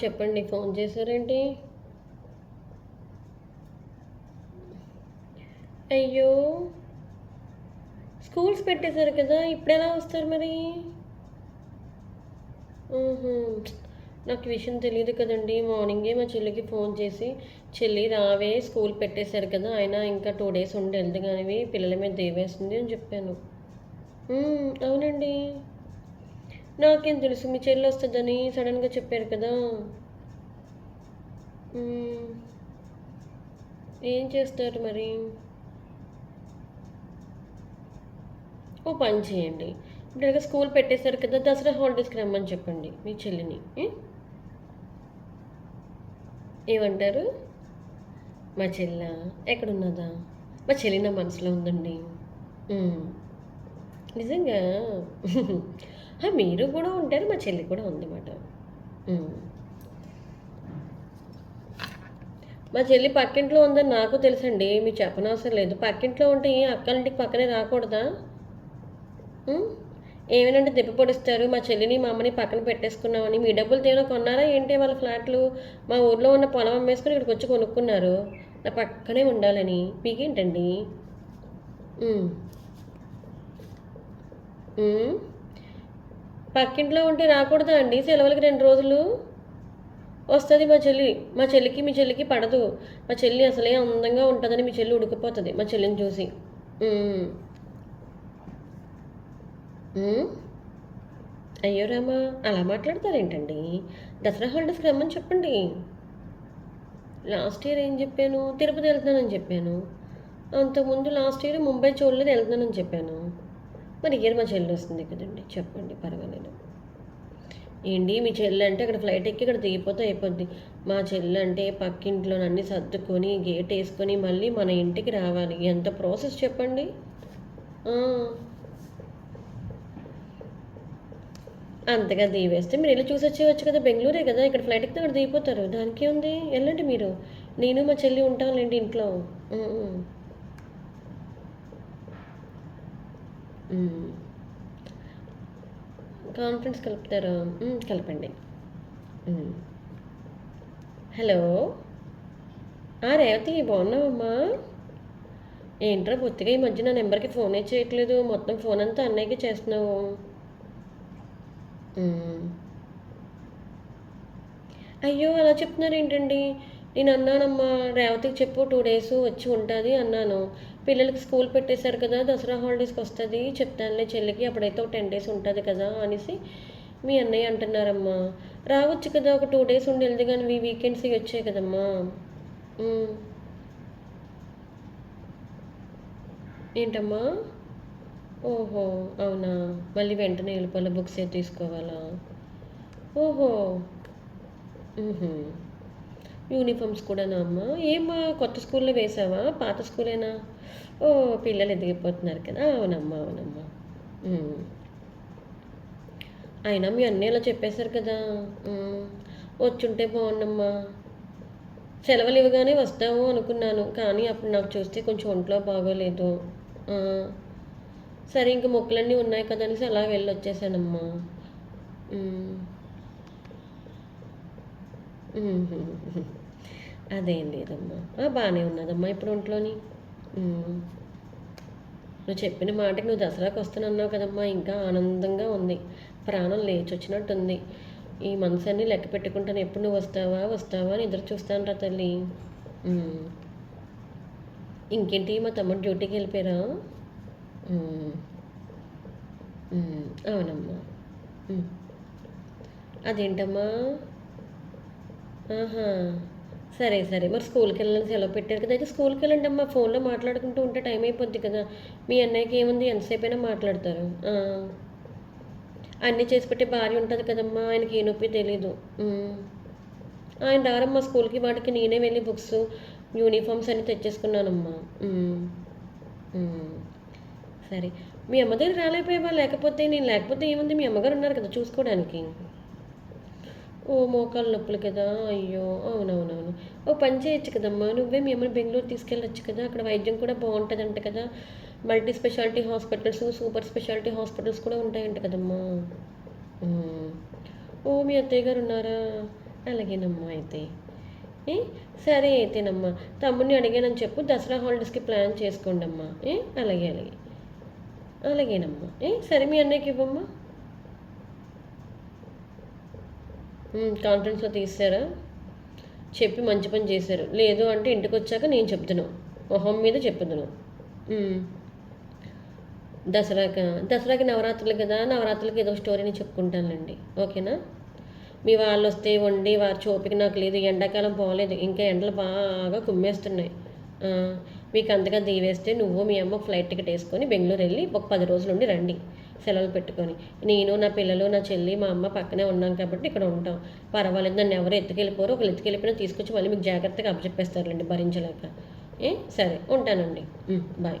చెప్పండి ఫోన్ చేశారేంటి? అయ్యో స్కూల్స్ పెట్టేశారు కదా ఇప్పుడు ఎలా వస్తారు మరి? నాకు విషయం తెలియదు కదండి. మార్నింగే మా చెల్లికి ఫోన్ చేసి చెల్లి రావే స్కూల్ పెట్టేశారు కదా అయినా ఇంకా టూ డేస్ ఉండి వెళ్తే కానివి పిల్లల మీద దేవేస్తుంది అని చెప్పాను. అవునండి. నాకేం తెలుసు మీ చెల్లి వస్తుందని సడన్గా చెప్పారు కదా. ఏం చేస్తారు మరి? ఓ పని చేయండి. ఇప్పుడు స్కూల్ పెట్టేశారు కదా దసరా హాలిడేస్కి రమ్మని చెప్పండి మీ చెల్లిని. ఏమంటారు? మా చెల్ల ఎక్కడున్నదా? మా చెల్లి నా మనసులో ఉందండి. నిజంగా? మీరు కూడా ఉంటారు మా చెల్లి కూడా ఉందన్నమాట. మా చెల్లి పక్కింట్లో ఉందని నాకు తెలుసండి మీరు చెప్పనవసరం లేదు. పక్కింట్లో ఉంటే ఏ అక్కలింటికి పక్కనే రాకూడదా? ఏమైనా ఏమేనంటే దెబ్బ పొడిస్తారు? మా చెల్లిని మా అమ్మని పక్కన పెట్టేసుకున్నామని. మీ డబ్బులు తేనో కొన్నారా ఏంటి వాళ్ళ ఫ్లాట్లు? మా ఊర్లో ఉన్న పొలం అమ్మేసుకుని ఇక్కడికి వచ్చి కొనుక్కున్నారు. నా పక్కనే ఉండాలని. మీకేంటండి? పక్కింట్లో ఉంటే రాకూడదా అండి? సెలవులకి రెండు రోజులు? వస్తుంది మా చెల్లి. మా చెల్లికి మీ చెల్లికి పడదు. మా చెల్లి అసలే అందంగా ఉంటుందని మీ చెల్లి ఉడికిపోతుంది మా చెల్లిని చూసి. అయ్యో రామా అలా మాట్లాడతారేంటండి? దసరా హాలిడేస్కి రమ్మని చెప్పండి. లాస్ట్ ఇయర్ ఏం చెప్పాను? తిరుపతి వెళ్తున్నానని చెప్పాను. అంతకుముందు లాస్ట్ ఇయర్ ముంబై చూడలేదు వెళ్తున్నానని చెప్పాను. మరి ఇయర్ మా చెల్లి వస్తుంది కదండి. చెప్పండి పర్వాలేదు. ఏంటి? మీ చెల్లి అంటే అక్కడ ఫ్లైట్ ఎక్కి ఇక్కడ దిగిపోతే అయిపోద్ది. మా చెల్లి అంటే పక్కింట్లో అన్ని సర్దుకొని గేట్ వేసుకొని మళ్ళీ మన ఇంటికి రావాలి. ఎంత ప్రాసెస్ చెప్పండి? అంతగా దిగివేస్తే మీరు వెళ్ళి చూసి వచ్చేవచ్చు కదా. బెంగళూరే కదా. ఇక్కడ ఫ్లైట్ ఎక్కితే అక్కడ దిగిపోతారు. దానికి ఉంది వెళ్ళండి మీరు. నేను మా చెల్లి ఉంటాంలేండి ఇంట్లో ఉమ్, ఉమ్. ఉమ్. కాన్ఫరెన్స్ కలుపుతారా? కలపండి. హలో? ఆ రేవతి బాగున్నావమ్మా? ఏంట్రా బొత్తిగా ఈ మధ్య నా నెంబర్కి ఫోనే చేయట్లేదు. మొత్తం ఫోన్ అంతా అన్నయ్యకి చేస్తున్నావు. అయ్యో అలా చెప్తున్నారు ఏంటండి నేను అన్నానమ్మా రేవతికి చెప్పు టూ డేస్ వచ్చి ఉంటుంది అన్నాను. పిల్లలకి స్కూల్ పెట్టేశారు కదా దసరా హాలిడేస్కి వస్తుంది చెప్తానులే చెల్లికి అప్పుడైతే ఒక టెన్ డేస్ ఉంటుంది కదా అనేసి మీ అన్నయ్య అంటున్నారమ్మా. రావచ్చు కదా ఒక టూ డేస్ ఉండి వెళ్తే కానీ మీ వీకెండ్స్ వచ్చాయి కదమ్మా. ఏంటమ్మా? ఓహో అవునా? మళ్ళీ వెంటనే వెళ్ళిపోవాలా బుక్స్ ఏది తీసుకోవాలా? ఓహో. యూనిఫామ్స్ కూడానా అమ్మా? ఏమా కొత్త స్కూల్లో వేసావా పాత స్కూలేనా? ఓ పిల్లలు ఎదిగిపోతున్నారు కదా. అవునమ్మా అవునమ్మా. అయినా మీ అన్నీ ఇలా చెప్పేశారు కదా. వచ్చుంటే బాగుండమ్మా. సెలవులు ఇవ్వగానే వస్తాము అనుకున్నాను. కానీ అప్పుడు నాకు చూస్తే కొంచెం ఒంట్లో బాగోలేదు. సరే ఇంక మొక్కలన్నీ ఉన్నాయి కదా అనేసి అలా వెళ్ళి వచ్చేసానమ్మా అదేం లేదమ్మా ఆ, బాగానే ఉన్నదమ్మా ఇప్పుడు ఒంట్లోని. నువ్వు చెప్పిన మాటకి నువ్వు దసరాకి వస్తానన్నావు కదమ్మా ఇంకా ఆనందంగా ఉంది. ప్రాణం లేచి వచ్చినట్టుంది ఈ మనసు అన్ని లెక్క పెట్టుకుంటాను. ఎప్పుడు నువ్వు వస్తావా వస్తావా అని ఎదురు చూస్తాను రా తల్లి. ఇంకేంటి మా తమ్ముడు డ్యూటీకి వెళ్ళిపోయారా? అవునమ్మా. అదేంటమ్మా? ఆహా. సరే సరే. మరి స్కూల్కి వెళ్ళాలని సెలవు పెట్టారు కదా. అయితే స్కూల్కి వెళ్ళండి అమ్మా. ఫోన్లో మాట్లాడుకుంటూ ఉంటే టైం అయిపోద్ది కదా. మీ అన్నయ్యకి ఏముంది? ఎంతసేపు అయినా మాట్లాడతారు. ఆ. అన్నీ చేసి పెట్టే భార్య ఉంటుంది కదమ్మా. ఆయనకి ఏ నొప్పి తెలీదు. ఉమ్. ఆయన రారమ్మా స్కూల్కి. వాటికి నేనే వెళ్ళి బుక్స్ యూనిఫామ్స్ అన్నీ తెచ్చేసుకున్నానమ్మా. ఉమ్. ఉమ్. సరే. మీ అమ్మ దగ్గర రాలేకపోయావా? లేకపోతే నేను లేకపోతే ఏముంది? మీ అమ్మగారు ఉన్నారు కదా చూసుకోవడానికి. ఓ మోకాలు నొప్పులు కదా అయ్యో అవునవునవును. ఓ పని చేయొచ్చు కదమ్మా నువ్వే మీ బెంగళూరు తీసుకెళ్ళొచ్చు కదా అక్కడ వైద్యం కూడా బాగుంటుందంట కదా. Multi speciality hospitals super speciality hospitals కూడా ఉంటాయంట కదమ్మా. ఓ మీ అత్తయ్య గారు ఉన్నారా? అలాగేనమ్మా అయితే. ఏ? సరే అయితేనమ్మా తమ్ముడిని అడిగానని చెప్పు దసరా హాలిడేస్కి ప్లాన్ చేసుకోండి అమ్మా ఏ? అలాగే అలాగే. అలాగేనమ్మా. ఏ? సరే మీ అన్నయ్యకి ఇవ్వమ్మా ఉమ్, కాన్ఫరెన్స్లో తీసారా? చెప్పి మంచి పని చేశారు. లేదు అంటే ఇంటికి వచ్చాక నేను చెప్తున్నాను మొహం మీద చెప్పుదును ఉమ్. దసరాక? దసరాకి నవరాత్రులు కదా నవరాత్రులకి ఏదో స్టోరీని చెప్పుకుంటానులేండి. ఓకేనా? మీ వాళ్ళు వస్తే వండి వారి చూపిక నాకు లేదు ఎండాకాలం పోలేదు ఇంకా ఎండలు బాగా కుమ్మేస్తున్నాయి. మీకు అంతగా దీవేస్తే నువ్వు మీ అమ్మ ఫ్లైట్ టికెట్ వేసుకొని బెంగళూరు వెళ్ళి ఒక పది రోజులు ఉండి రండి. సెలవులు పెట్టుకొని. నేను నా పిల్లలు నా చెల్లి మా అమ్మ పక్కనే ఉన్నాం కాబట్టి ఇక్కడ ఉంటాం. పర్వాలేదు నన్ను ఎవరు ఎత్తుకెళ్ళిపోరు. ఒకరు ఎత్తుకెళ్ళిపోయినా తీసుకొచ్చి మళ్ళీ మీకు జాగ్రత్తగా అప్పచెప్పేస్తారులేండి భరించలేక. ఏ? సరే ఉంటానండి. బాయ్.